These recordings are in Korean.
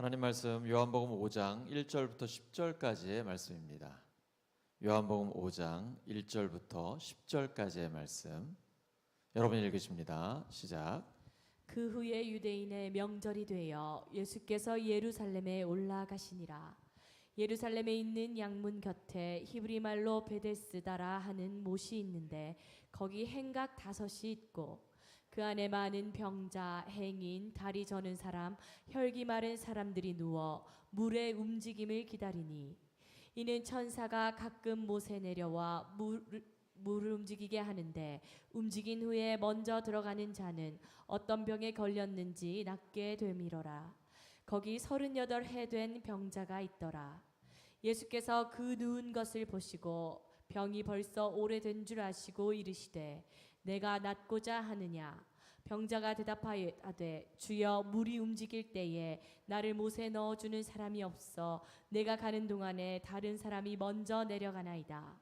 하나님 말씀 요한복음 5장 1절부터 10절까지의 말씀입니다. 요한복음 5장 1절부터 10절까지의 말씀. 여러분 읽으십니다. 시작. 그 후에 유대인의 명절이 되어 예수께서 예루살렘에 올라가시니라. 예루살렘에 있는 양문 곁에 히브리 말로 베데스다라 하는 못이 있는데 거기 행각 다섯이 있고 그 안에 많은 병자, 행인, 다리 저는 사람, 혈기 마른 사람들이 누워 물의 움직임을 기다리니 이는 천사가 가끔 못에 내려와 물, 물을 움직이게 하는데 움직인 후에 먼저 들어가는 자는 어떤 병에 걸렸는지 낫게 되밀어라. 거기 서른여덟 해 된 병자가 있더라. 예수께서 그 누운 것을 보시고 병이 벌써 오래된 줄 아시고 이르시되 내가 낫고자 하느냐 병자가 대답하되 주여 물이 움직일 때에 나를 못에 넣어 주는 사람이 없어 내가 가는 동안에 다른 사람이 먼저 내려가나이다.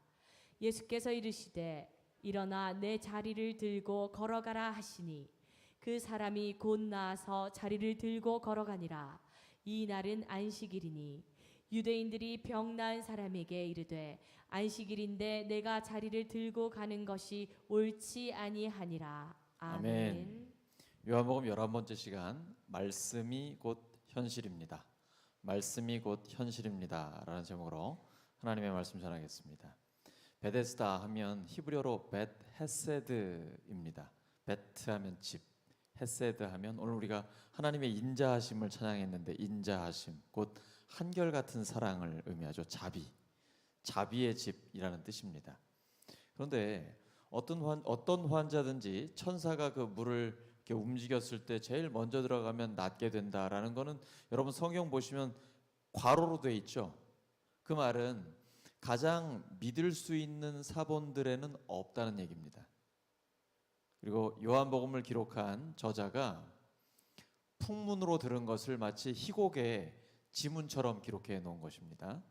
예수께서 이르시되 일어나 내 자리를 들고 걸어가라 하시니 그 사람이 곧 나아서 자리를 들고 걸어가니라 이 날은 안식일이니 유대인들이 병 나은 사람에게 이르되 안식일인데 내가 자리를 들고 가는 것이 옳지 아니하니라 아멘. 아멘. 요한복음 11번째 시간 말씀이 곧 현실입니다. 말씀이 곧 현실입니다. 라는 제목으로 하나님의 말씀 전하겠습니다. 베데스다 하면 히브리어로 벳 헤세드입니다. 베트 하면 집, 헤세드 하면 오늘 우리가 하나님의 인자하심을 찬양했는데 인자하심 곧 한결 같은 사랑을 의미하죠. 자비. 자비의 집이라는 뜻입니다. 그런데 어떤 환 어떤 환자든지 천사가 그 물을 이렇게 움직였을 때 제일 먼저 들어가면 낫게 된다라는 거는 여러분 성경 보시면 괄호로 돼 있죠. 그 말은 가장 믿을 수 있는 사본들에는 없다는 얘기입니다. 그리고 요한복음을 기록한 저자가 풍문으로 들은 것을 마치 희곡의 지문처럼 기록해 놓은 것입니다.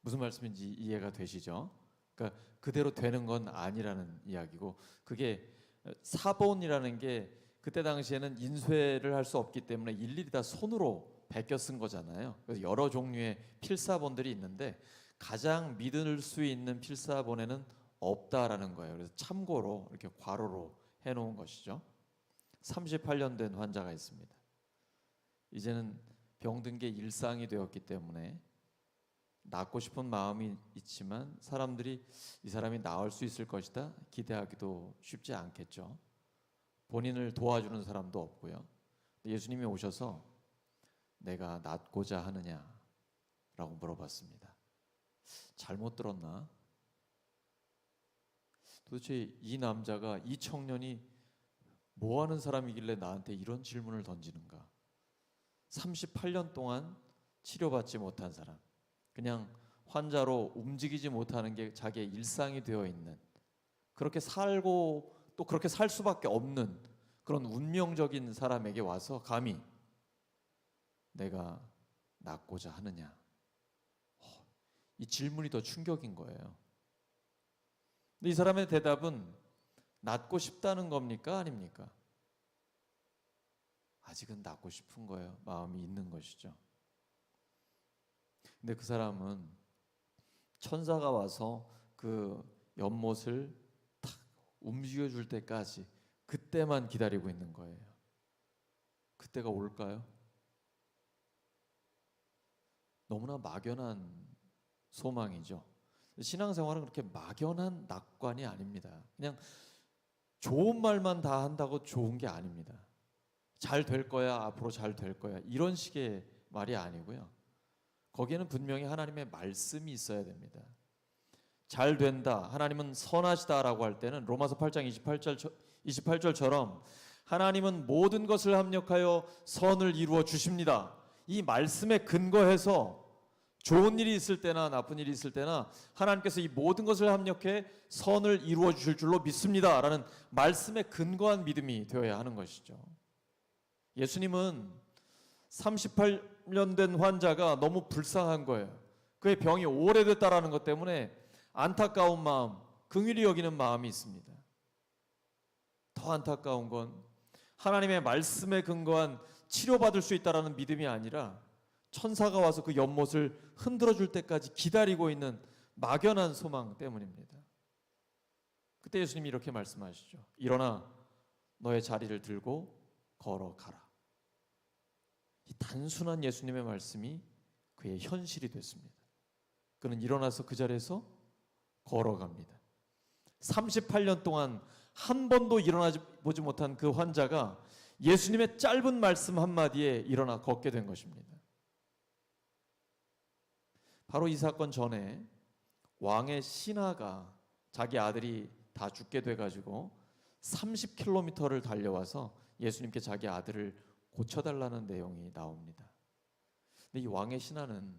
무슨 말씀인지 이해가 되시죠? 그러니까 그대로 되는 건 아니라는 이야기고 그게 사본이라는 게 그때 당시에는 인쇄를 할 수 없기 때문에 일일이 다 손으로 베껴 쓴 거잖아요. 그래서 여러 종류의 필사본들이 있는데 가장 믿을 수 있는 필사본에는 없다라는 거예요. 그래서 참고로 이렇게 괄호로 해 놓은 것이죠. 38년 된 환자가 있습니다. 이제는 병든 게 일상이 되었기 때문에 낫고 싶은 마음이 있지만 사람들이 이 사람이 나을 수 있을 것이다 기대하기도 쉽지 않겠죠. 본인을 도와주는 사람도 없고요. 예수님이 오셔서 내가 낫고자 하느냐라고 물어봤습니다. 잘못 들었나? 도대체 이 남자가 이 청년이 뭐 하는 사람이길래 나한테 이런 질문을 던지는가? 38년 동안 치료받지 못한 사람. 그냥 환자로 움직이지 못하는 게 자기의 일상이 되어 있는 그렇게 살고 또 그렇게 살 수밖에 없는 그런 운명적인 사람에게 와서 감히 내가 낫고자 하느냐 어, 이 질문이 더 충격인 거예요. 이 사람의 대답은 낫고 싶다는 겁니까 아닙니까? 아직은 낫고 싶은 거예요. 마음이 있는 것이죠. 근데 그 사람은 천사가 와서 그 연못을 탁 움직여 줄 때까지 그때만 기다리고 있는 거예요. 그때가 올까요? 너무나 막연한 소망이죠. 신앙생활은 그렇게 막연한 낙관이 아닙니다. 그냥 좋은 말만 다 한다고 좋은 게 아닙니다. 잘 될 거야, 앞으로 잘 될 거야. 이런 식의 말이 아니고요. 거기에는 분명히 하나님의 말씀이 있어야 됩니다. 잘 된다. 하나님은 선하시다라고 할 때는 로마서 8장 28절 28절처럼 하나님은 모든 것을 합력하여 선을 이루어 주십니다. 이 말씀에 근거해서 좋은 일이 있을 때나 나쁜 일이 있을 때나 하나님께서 이 모든 것을 합력해 선을 이루어 주실 줄로 믿습니다라는 말씀에 근거한 믿음이 되어야 하는 것이죠. 예수님은 38년 된 환자가 너무 불쌍한 거예요. 그의 병이 오래됐다라는 것 때문에 안타까운 마음, 긍휼히 여기는 마음이 있습니다. 더 안타까운 건 하나님의 말씀에 근거한 치료받을 수 있다라는 믿음이 아니라 천사가 와서 그 연못을 흔들어 줄 때까지 기다리고 있는 막연한 소망 때문입니다. 그때 예수님이 이렇게 말씀하시죠. 일어나 너의 자리를 들고 걸어가라. 이 단순한 예수님의 말씀이 그의 현실이 됐습니다. 그는 일어나서 그 자리에서 걸어갑니다. 38년 동안 한 번도 일어나지 보지 못한 그 환자가 예수님의 짧은 말씀 한마디에 일어나 걷게 된 것입니다. 바로 이 사건 전에 왕의 신하가 자기 아들이 다 죽게 돼 가지고 30km를 달려와서 예수님께 자기 아들을 고쳐달라는 내용이 나옵니다. 근데 이 왕의 신하는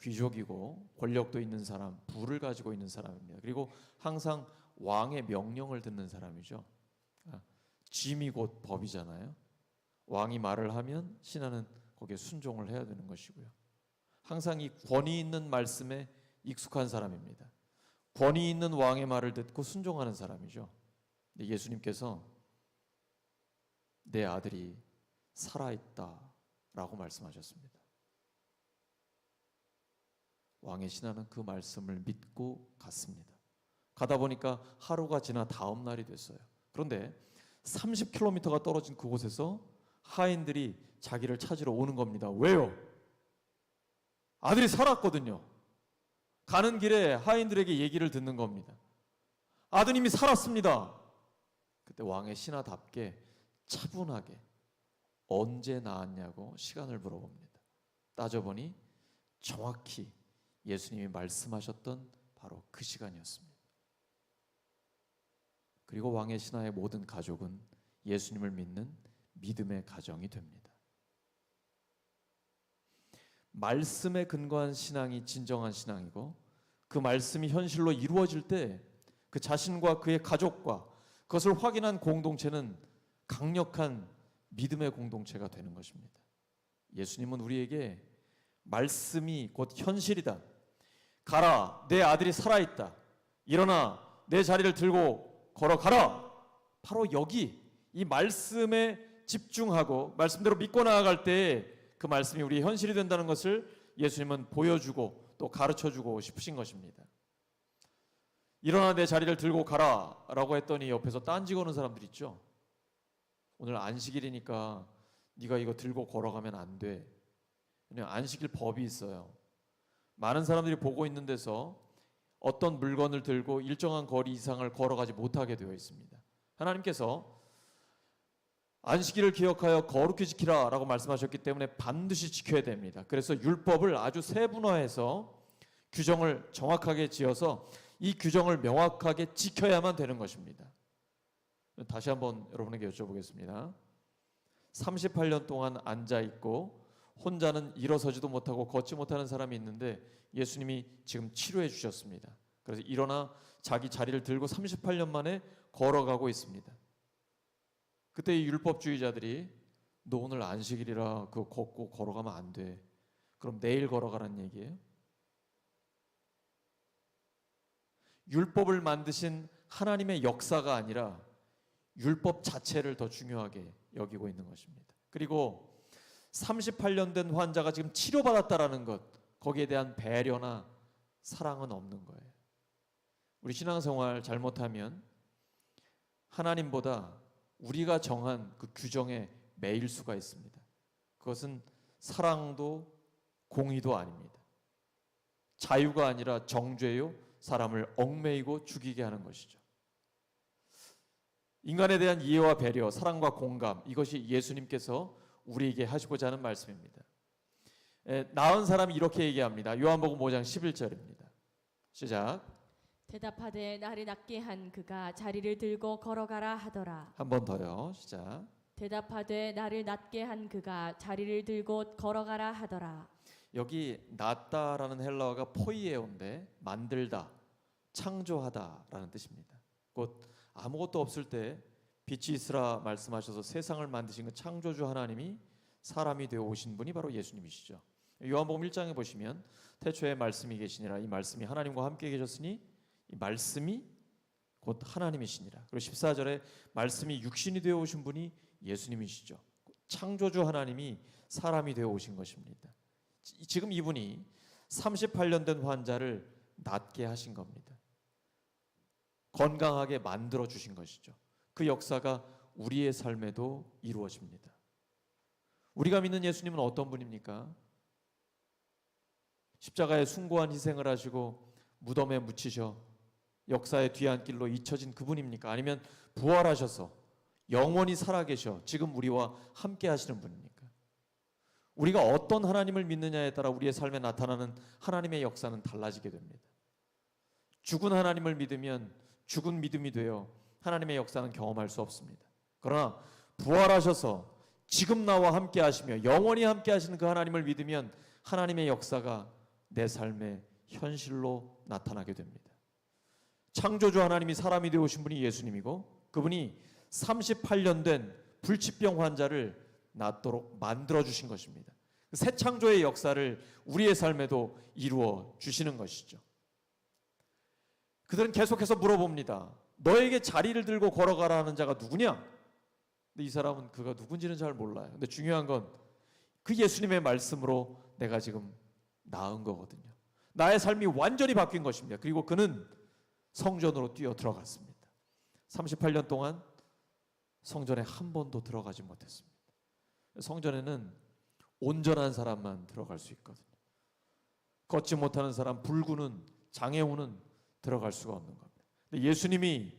귀족이고 권력도 있는 사람, 부를 가지고 있는 사람입니다. 그리고 항상 왕의 명령을 듣는 사람이죠. 아, 짐이 곧 법이잖아요. 왕이 말을 하면 신하는 거기에 순종을 해야 되는 것이고요. 항상 이 권위 있는 말씀에 익숙한 사람입니다. 권위 있는 왕의 말을 듣고 순종하는 사람이죠. 예수님께서 내 아들이 살아있다 라고 말씀하셨습니다. 왕의 신하는 그 말씀을 믿고 갔습니다. 가다 보니까 하루가 지나 다음 날이 됐어요. 그런데 30km가 떨어진 그곳에서 하인들이 자기를 찾으러 오는 겁니다. 왜요? 아들이 살았거든요. 가는 길에 하인들에게 얘기를 듣는 겁니다. 아드님이 살았습니다. 그때 왕의 신하답게 차분하게 언제 나았냐고 시간을 물어봅니다. 따져보니 정확히 예수님이 말씀하셨던 바로 그 시간이었습니다. 그리고 왕의 신하의 모든 가족은 예수님을 믿는 믿음의 가정이 됩니다. 말씀에 근거한 신앙이 진정한 신앙이고 그 말씀이 현실로 이루어질 때 그 자신과 그의 가족과 그것을 확인한 공동체는 강력한 믿음의 공동체가 되는 것입니다. 예수님은 우리에게 말씀이 곧 현실이다. 가라, 내 아들이 살아있다. 일어나, 내 자리를 들고 걸어가라. 바로 여기 이 말씀에 집중하고 말씀대로 믿고 나아갈 때 그 말씀이 우리의 현실이 된다는 것을 예수님은 보여주고 또 가르쳐 주고 싶으신 것입니다. 일어나 내 자리를 들고 가라 라고 했더니 옆에서 딴지 거는 사람들 있죠. 오늘 안식일이니까 네가 이거 들고 걸어가면 안 돼. 그냥 안식일 법이 있어요. 많은 사람들이 보고 있는 데서 어떤 물건을 들고 일정한 거리 이상을 걸어가지 못하게 되어 있습니다. 하나님께서 안식일을 기억하여 거룩히 지키라 라고 말씀하셨기 때문에 반드시 지켜야 됩니다. 그래서 율법을 아주 세분화해서 규정을 정확하게 지어서 이 규정을 명확하게 지켜야만 되는 것입니다. 다시 한번 여러분에게 여쭤보겠습니다. 38년 동안 앉아 있고 혼자는 일어서지도 못하고 걷지 못하는 사람이 있는데 예수님이 지금 치료해 주셨습니다. 그래서 일어나 자기 자리를 들고 38년 만에 걸어가고 있습니다. 그때 이 율법주의자들이 너 오늘 안식일이라 그거 걷고 걸어가면 안 돼. 그럼 내일 걸어가라는 얘기예요. 율법을 만드신 하나님의 역사가 아니라 율법 자체를 더 중요하게 여기고 있는 것입니다. 그리고 38년 된 환자가 지금 치료받았다라는 것 거기에 대한 배려나 사랑은 없는 거예요. 우리 신앙생활 잘못하면 하나님보다 우리가 정한 그 규정에 매일 수가 있습니다. 그것은 사랑도 공의도 아닙니다. 자유가 아니라 정죄요 사람을 얽매이고 죽이게 하는 것이죠. 인간에 대한 이해와 배려, 사랑과 공감 이것이 예수님께서 우리에게 하시고자 하는 말씀입니다. 에, 나은 사람이 이렇게 얘기합니다. 요한복음 5장 11절입니다. 시작. 대답하되 나를 낫게 한 그가 자리를 들고 걸어가라 하더라. 한 번 더요. 시작. 대답하되 나를 낫게 한 그가 자리를 들고 걸어가라 하더라. 여기 낫다라는 헬라어가 포이에오인데 만들다, 창조하다라는 뜻입니다. 곧 아무것도 없을 때 빛이 있으라 말씀하셔서 세상을 만드신 그 창조주 하나님이 사람이 되어 오신 분이 바로 예수님이시죠. 요한복음 1장에 보시면 태초에 말씀이 계시니라 이 말씀이 하나님과 함께 계셨으니 이 말씀이 곧 하나님이시니라. 그리고 14절에 말씀이 육신이 되어 오신 분이 예수님이시죠. 창조주 하나님이 사람이 되어 오신 것입니다. 지- 지금 이분이 38년 된 환자를 낫게 하신 겁니다. 건강하게 만들어 주신 것이죠. 그 역사가 우리의 삶에도 이루어집니다. 우리가 믿는 예수님은 어떤 분입니까? 십자가에 숭고한 희생을 하시고 무덤에 묻히셔 역사의 뒤안길로 잊혀진 그분입니까? 아니면 부활하셔서 영원히 살아계셔 지금 우리와 함께 하시는 분입니까? 우리가 어떤 하나님을 믿느냐에 따라 우리의 삶에 나타나는 하나님의 역사는 달라지게 됩니다. 죽은 하나님을 믿으면 죽은 믿음이 되어 하나님의 역사는 경험할 수 없습니다. 그러나 부활하셔서 지금 나와 함께 하시며 영원히 함께 하시는 그 하나님을 믿으면 하나님의 역사가 내 삶의 현실로 나타나게 됩니다. 창조주 하나님이 사람이 되어 오신 분이 예수님이고 그분이 38년 된 불치병 환자를 낫도록 만들어 주신 것입니다. 그새 창조의 역사를 우리의 삶에도 이루어 주시는 것이죠. 그들은 계속해서 물어봅니다. 너에게 자리를 들고 걸어가라 하는 자가 누구냐? 근데 이 사람은 그가 누군지는 잘 몰라요. 근데 중요한 건 그 예수님의 말씀으로 내가 지금 나은 거거든요. 나의 삶이 완전히 바뀐 것입니다. 그리고 그는 성전으로 뛰어 들어갔습니다. 38년 동안 성전에 한 번도 들어가지 못했습니다. 성전에는 온전한 사람만 들어갈 수 있거든요. 걷지 못하는 사람, 불구는 장애우는 들어갈 수가 없는 겁니다. 근데 예수님이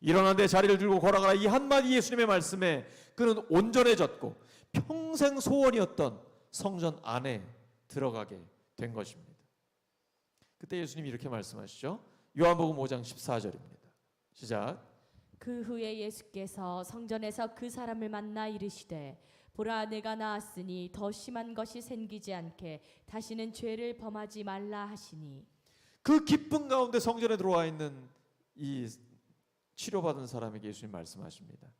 일어나 내 자리를 들고 걸어가라 이 한마디 예수님의 말씀에 그는 온전해졌고 평생 소원이었던 성전 안에 들어가게 된 것입니다. 그때 예수님이 이렇게 말씀하시죠. 요한복음 5장 14절입니다. 시작. 그 후에 예수께서 성전에서 그 사람을 만나 이르시되 보라 내가 나았으니 더 심한 것이 생기지 않게 다시는 죄를 범하지 말라 하시니 그 기쁨 가운데 성전에 들어와 있는 이 치료받은 사람에게 예수님 말씀하십니다.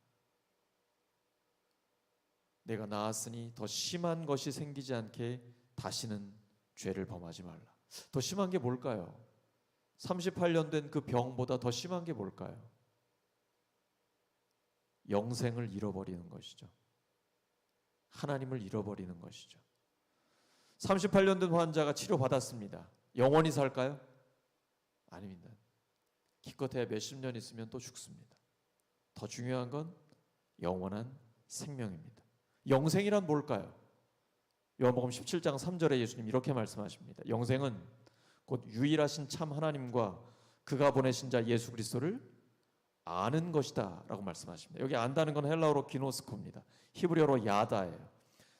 내가 나았으니 더 심한 것이 생기지 않게 다시는 죄를 범하지 말라. 더 심한 게 뭘까요? 38년 된 그 병보다 더 심한 게 뭘까요? 영생을 잃어버리는 것이죠. 하나님을 잃어버리는 것이죠. 38년 된 환자가 치료받았습니다. 영원히 살까요? 아닙니다. 기껏해야 몇십 년 있으면 또 죽습니다. 더 중요한 건 영원한 생명입니다. 영생이란 뭘까요? 요한복음 17장 3절에 예수님 이렇게 말씀하십니다. 영생은 곧 유일하신 참 하나님과 그가 보내신 자 예수 그리스도를 아는 것이다라고 말씀하십니다. 여기 안다는 건 헬라어로 기노스코입니다. 히브리어로 야다예요.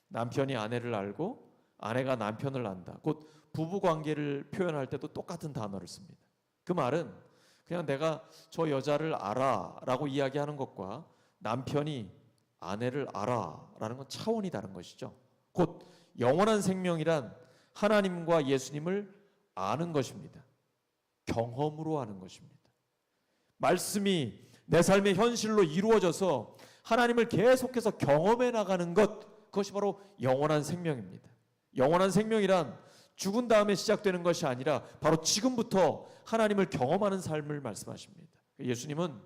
남편이 아내를 알고 아내가 남편을 안다. 곧 부부 관계를 표현할 때도 똑같은 단어를 씁니다. 그 말은 그냥 내가 저 여자를 알아 라고 이야기하는 것과 남편이 아내를 알아 라는 건 차원이 다른 것이죠. 곧 영원한 생명이란 하나님과 예수님을 아는 것입니다. 경험으로 아는 것입니다. 말씀이 내 삶의 현실로 이루어져서 하나님을 계속해서 경험해 나가는 것 그것이 바로 영원한 생명입니다. 영원한 생명이란 죽은 다음에 시작되는 것이 아니라 바로 지금부터 하나님을 경험하는 삶을 말씀하십니다. 예수님은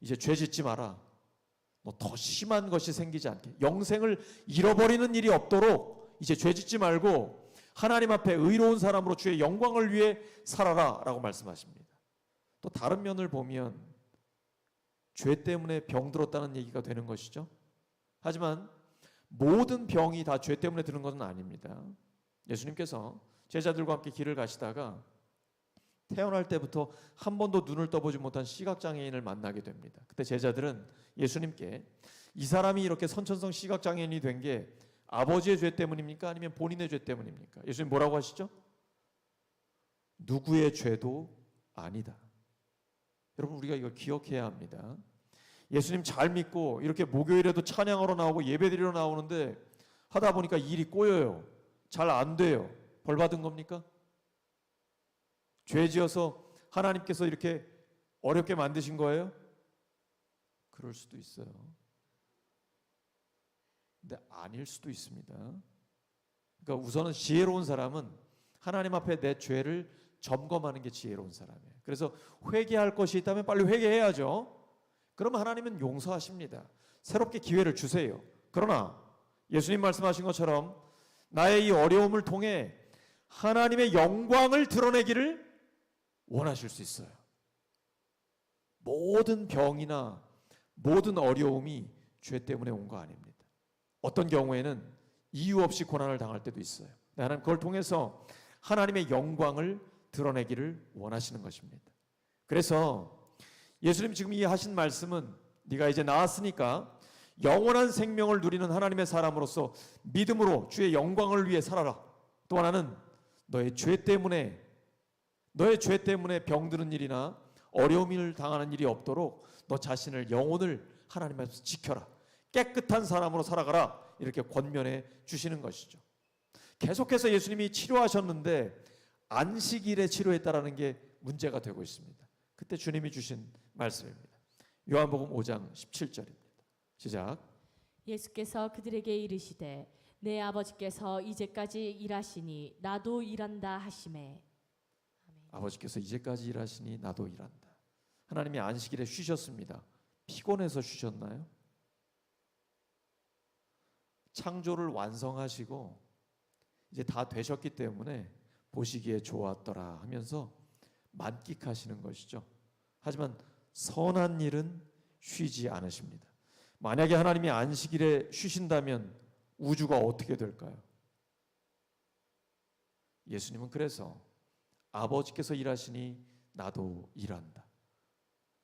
이제 죄 짓지 마라. 너 더 심한 것이 생기지 않게 영생을 잃어버리는 일이 없도록 이제 죄 짓지 말고 하나님 앞에 의로운 사람으로 주의 영광을 위해 살아라라고 말씀하십니다. 또 다른 면을 보면 죄 때문에 병들었다는 얘기가 되는 것이죠. 하지만 모든 병이 다 죄 때문에 드는 것은 아닙니다. 예수님께서 제자들과 함께 길을 가시다가 태어날 때부터 한 번도 눈을 떠보지 못한 시각장애인을 만나게 됩니다. 그때 제자들은 예수님께 이 사람이 이렇게 선천성 시각장애인이 된 게 아버지의 죄 때문입니까? 아니면 본인의 죄 때문입니까? 예수님 뭐라고 하시죠? 누구의 죄도 아니다. 여러분 우리가 이걸 기억해야 합니다. 예수님 잘 믿고 이렇게 목요일에도 찬양하러 나오고 예배드리러 나오는데 하다 보니까 일이 꼬여요. 잘 안 돼요. 벌 받은 겁니까? 죄 지어서 하나님께서 이렇게 어렵게 만드신 거예요? 그럴 수도 있어요. 근데 아닐 수도 있습니다. 그러니까 우선은 지혜로운 사람은 하나님 앞에 내 죄를 점검하는 게 지혜로운 사람이에요. 그래서 회개할 것이 있다면 빨리 회개해야죠. 그럼 하나님은 용서하십니다. 새롭게 기회를 주세요. 그러나 예수님 말씀하신 것처럼 나의 이 어려움을 통해 하나님의 영광을 드러내기를 원하실 수 있어요. 모든 병이나 모든 어려움이 죄 때문에 온 거 아닙니다. 어떤 경우에는 이유 없이 고난을 당할 때도 있어요. 나는 그걸 통해서 하나님의 영광을 드러내기를 원하시는 것입니다. 그래서 예수님 지금 이 하신 말씀은 네가 이제 나았으니까 영원한 생명을 누리는 하나님의 사람으로서 믿음으로 주의 영광을 위해 살아라. 또 하나는 너의 죄 때문에 너의 죄 때문에 병드는 일이나 어려움을 당하는 일이 없도록 너 자신을 영혼을 하나님 앞에서 지켜라. 깨끗한 사람으로 살아가라. 이렇게 권면해 주시는 것이죠. 계속해서 예수님이 치료하셨는데 안식일에 치료했다라는 게 문제가 되고 있습니다. 그때 주님이 주신 말씀입니다. 요한복음 5장 17절입니다. 시작. 예수께서 그들에게 이르시되 내 아버지께서 이제까지 일하시니 나도 일한다 하심에 아버지께서 이제까지 일하시니 나도 일한다. 하나님이 안식일에 쉬셨습니다. 피곤해서 쉬셨나요? 창조를 완성하시고 이제 다 되셨기 때문에 보시기에 좋았더라 하면서 만끽하시는 것이죠. 하지만 선한 일은 쉬지 않으십니다. 만약에 하나님이 안식일에 쉬신다면 우주가 어떻게 될까요? 예수님은 그래서 아버지께서 일하시니 나도 일한다.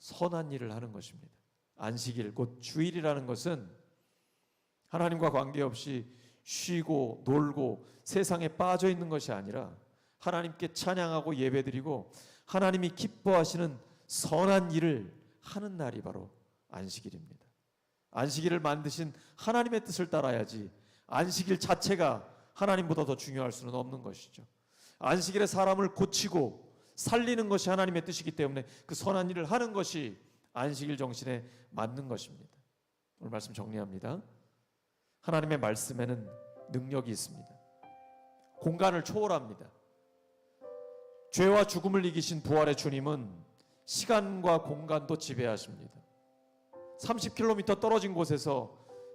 선한 일을 하는 것입니다. 안식일 곧 주일이라는 것은 하나님과 관계없이 쉬고 놀고 세상에 빠져 있는 것이 아니라 하나님께 찬양하고 예배드리고 하나님이 기뻐하시는 선한 일을 하는 날이 바로 안식일입니다. 안식일을 만드신 하나님의 뜻을 따라야지 안식일 자체가 하나님보다 더 중요할 수는 없는 것이죠. 안식일에 사람을 고치고 살리는 것이 하나님의 뜻이기 때문에 그 선한 일을 하는 것이 안식일 정신에 맞는 것입니다. 오늘 말씀 정리합니다. 하나님의 말씀에는 능력이 있습니다. 공간을 초월합니다. 죄와 죽음을 이기신 부활의 주님은 시간과 공간도 지배하십니다. 30km 떨어진 곳에서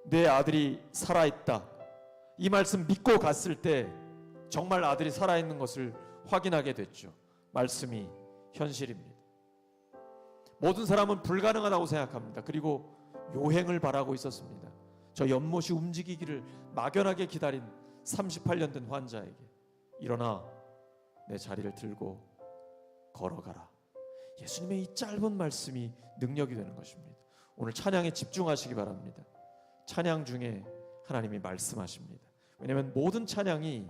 내 아들이 살아있다. 이 말씀 믿고 갔을 때 정말 아들이 살아있는 것을 확인하게 됐죠. 말씀이 현실입니다. 모든 사람은 불가능하다고 생각합니다. 그리고 요행을 바라고 있었습니다. 저 연못이 움직이기를 막연하게 기다린 38년 된 환자에게 일어나 내 자리를 들고 걸어가라. 예수님의 이 짧은 말씀이 능력이 되는 것입니다. 오늘 찬양에 집중하시기 바랍니다. 찬양 중에 하나님이 말씀하십니다. 왜냐하면 모든 찬양이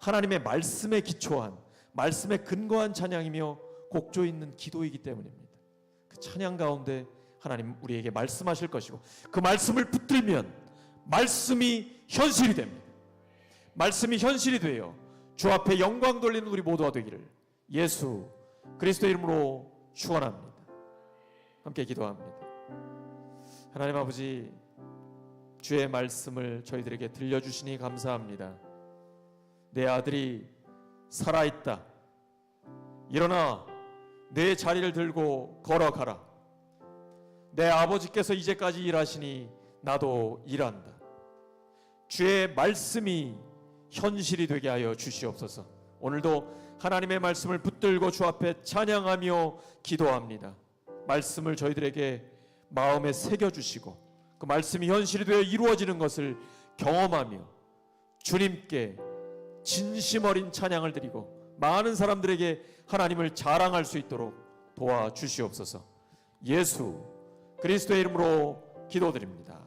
하나님의 말씀에 기초한 말씀에 근거한 찬양이며 곡조 있는 기도이기 때문입니다. 그 찬양 가운데 하나님 우리에게 말씀하실 것이고 그 말씀을 붙들면 말씀이 현실이 됩니다. 말씀이 현실이 되어 주 앞에 영광 돌리는 우리 모두가 되기를 예수 그리스도 이름으로 축원합니다. 함께 기도합니다. 하나님 아버지 주의 말씀을 저희들에게 들려주시니 감사합니다. 내 아들이 살아있다. 일어나 내 자리를 들고 걸어가라. 내 아버지께서 이제까지 일하시니 나도 일한다. 주의 말씀이 현실이 되게 하여 주시옵소서. 오늘도 하나님의 말씀을 붙들고 주 앞에 찬양하며 기도합니다. 말씀을 저희들에게 마음에 새겨 주시고 그 말씀이 현실이 되어 이루어지는 것을 경험하며 주님께 진심 어린 찬양을 드리고 많은 사람들에게 하나님을 자랑할 수 있도록 도와 주시옵소서. 예수 그리스도의 이름으로 기도드립니다.